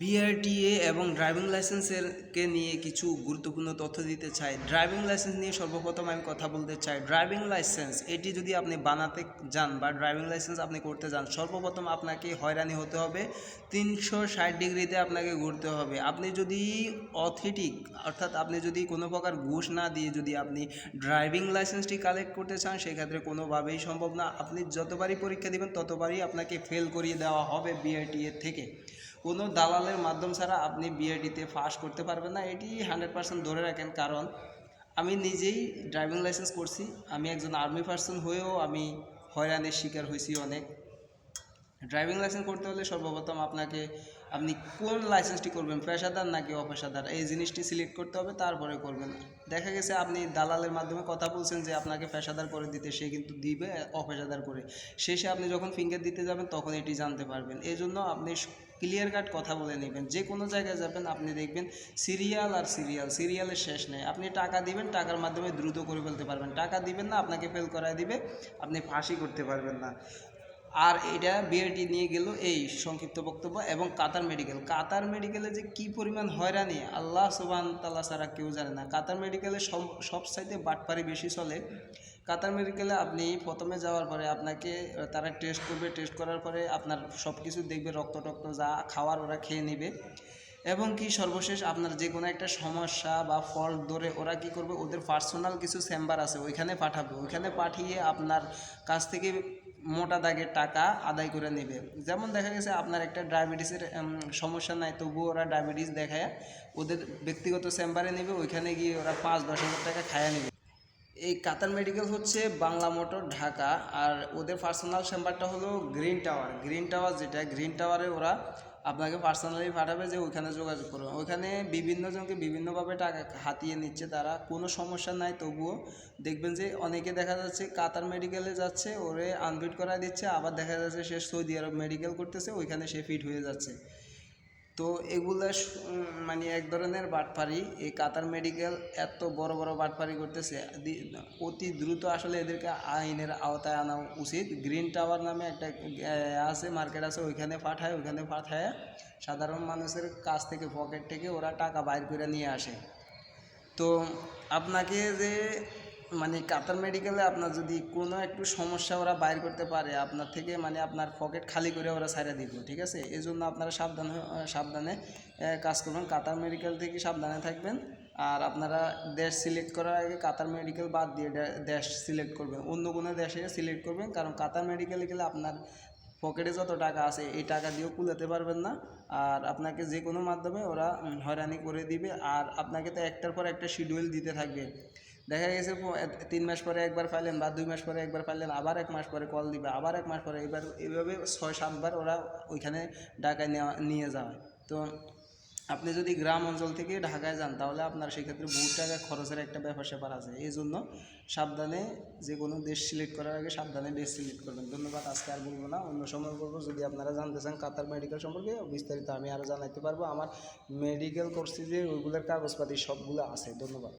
BRTA এবং driving লাইসেন্সের কে নিয়ে কিছু গুরুত্বপূর্ণ তথ্য দিতে চাই। ড্রাইভিং লাইসেন্স নিয়ে সর্বপ্রথম আমি কথা বলতে চাই। ড্রাইভিং লাইসেন্স এটি যদি আপনি বানাতে যান বা ড্রাইভিং লাইসেন্স আপনি করতে যান, সর্বপ্রথম আপনাকে হয়রানি হতে হবে। তিনশো ষাট ডিগ্রিতে আপনাকে ঘুরতে হবে। আপনি যদি অথেটিক, অর্থাৎ আপনি যদি কোনো প্রকার ঘুষ না দিয়ে যদি আপনি ড্রাইভিং লাইসেন্সটি কালেক্ট করতে চান, সেক্ষেত্রে কোনোভাবেই সম্ভব না। আপনি যতবারই পরীক্ষা দেবেন, ততবারই আপনাকে ফেল করিয়ে দেওয়া হবে বিআরটিএ থেকে। কোনো দালালের মাধ্যম ছাড়া আপনি বিআইডিতে পাস করতে পারবেন না। এটি হান্ড্রেড পার্সেন্ট ধরে রাখেন, কারণ আমি নিজেই ড্রাইভিং লাইসেন্স করছি। আমি একজন আর্মি পার্সন হয়েও আমি হয়রানির শিকার হয়েছি অনেক। ড্রাইভিং লাইসেন্স করতে হলে সর্বপ্রথম আপনাকে আপনি কোন লাইসেন্সটি করবেন, পেশাদার নাকি অপেশাদার? এই জিনিসটি সিলেক্ট করতে হবে, তারপরে করবেন। দেখা গেছে আপনি দালালের মাধ্যমে কথা বলছেন যে আপনাকে পেশাদার করে দিতে, সে কিন্তু দিবে অপেশাদার করে। শেষে আপনি যখন ফিঙ্গার দিতে যাবেন, তখন এটি জানতে পারবেন। এই জন্য আপনি ক্লিয়ার কাট কথা বলে নেবেন। যে কোনো জায়গায় যাবেন, আপনি দেখবেন সিরিয়াল আর সিরিয়াল সিরিয়ালের শেষ নেই। আপনি টাকা দিবেন, টাকার মাধ্যমে দ্রুত করে ফেলতে পারবেন। টাকা দিবেন না, আপনাকে ফেল করায় দিবে, আপনি ফাঁসি করতে পারবেন না। আর এটা বিআরটি নিয়ে গেল এই সংক্ষিপ্ত বক্তব্য এবং কাতার মেডিকেল। কাতার মেডিকেলে যে কি পরিমাণ হয়রানি, আল্লাহ সুবান তাল্লাহ ছাড়া কেউ জানে না। কাতার মেডিকেলে সব সব সাইডে বাটপারি বেশি চলে। কাতার মেডিকেলে আপনি প্রথমে যাওয়ার পরে আপনাকে, তারা টেস্ট করবে টেস্ট করার পরে আপনার সব কিছু দেখবে, রক্ত টক্ত যা খাওয়ার ওরা খেয়ে নেবে। এবং কি সর্বশেষ আপনার যে কোনো একটা সমস্যা বা ফল ধরে ওরা কি করবে, ওদের পার্সোনাল কিছু চেম্বার আছে, ওইখানে পাঠাবে। ওইখানে পাঠিয়ে আপনার কাছ থেকে মোটা দাগের টাকা আদায় করে নেবে। যেমন দেখা গেছে আপনার একটা ডায়াবেটিসের সমস্যা নাই, তবুও ওরা ডায়াবেটিস দেখায়, ওদের ব্যক্তিগত চেম্বারে নেবে, ওইখানে গিয়ে ওরা পাঁচ, দশ হাজার টাকা খায়া নেবে। এই কাতার মেডিকেল হচ্ছে বাংলা মোটর, ঢাকা, আর ওদের পার্সোনাল চেম্বারটা হলো গ্রিন টাওয়ার গ্রিন টাওয়ার যেটা গ্রিন টাওয়ারে ওরা আপনাকে পার্সোনালি পাঠাবে যে ওইখানে যোগাযোগ করবেন ওইখানে বিভিন্ন জনকে বিভিন্নভাবে টাকা হাতিয়ে নিচ্ছে তারা, কোনো সমস্যা নাই, তবুও দেখবেন যে অনেকে দেখা যাচ্ছে কাতার মেডিকেলে যাচ্ছে, ওরে আনফিট করায় দিচ্ছে, আবার দেখা যাচ্ছে সে সৌদি আরব মেডিকেল করতেছে, ওইখানে সে ফিট হয়ে যাচ্ছে। তো এগুলো মানে এক ধরনের বাটফারি। এই কাতার মেডিকেল এত বড় বড় বাটফারি করতেছে অতি দ্রুত আসলে এদেরকে আইনের আওতায় আনা উচিত। গ্রিন টাওয়ার নামে একটা আছে, মার্কেট আছে, ওইখানে পাঠায় ওইখানে পাঠায়। সাধারণ মানুষের কাছ থেকে, পকেট থেকে ওরা টাকা বাইর করে নিয়ে আসে। তো আপনাকে যে মানে কাতার মেডিকেলে আপনার যদি কোনো একটু সমস্যা ওরা বাইর করতে পারে, আপনার থেকে মানে আপনার পকেট খালি করে ওরা ছাড়া দিব, ঠিক আছে? এই জন্য আপনারা সাবধান, সাবধানে কাজ করবেন। কাতার মেডিকেল থেকে সাবধানে থাকবেন। আর আপনারা দেশ সিলেক্ট করার আগে কাতার মেডিকেল বাদ দিয়ে দেশ সিলেক্ট করবেন। অন্য কোনো দেশে সিলেক্ট করবেন। কারণ কাতার মেডিকেলে গেলে আপনার পকেটে যত টাকা আছে, এই টাকা দিয়েও কুলাতে পারবেন না। আর আপনাকে যে কোনো মাধ্যমে ওরা হয়রানি করে দিবে। আর আপনাকে তো একটার পর একটা শিডিউল দিতে থাকবে। দেখা গেছে তিন মাস পরে একবার পাইলেন বা দুই মাস পরে একবার পাইলেন, আবার এক মাস পরে কল দিবে, আবার এক মাস পরে এবার এইভাবে ছয়, সাতবার ওরা ওইখানে ঢাকায় নেওয়া, নিয়ে যাওয়ায়। তো আপনি যদি গ্রাম অঞ্চল থেকে ঢাকায় যান, তাহলে আপনার সেক্ষেত্রে বহু টাকা খরচের একটা ব্যাপার স্যাপার আছে। এই জন্য সাবধানে যে কোনো দেশ সিলেক্ট করার আগে সাবধানে দেশ সিলেক্ট করবেন। ধন্যবাদ, আজকে আর বলব না, অন্য সময় বলব, যদি আপনারা জানতে চান কাতার মেডিকেল সম্পর্কে, বিস্তারিত আমি আরও জানাইতে পারব। আমার মেডিকেল কোর্সে যে ওইগুলোর কাগজপাতি সবগুলো আছে। ধন্যবাদ।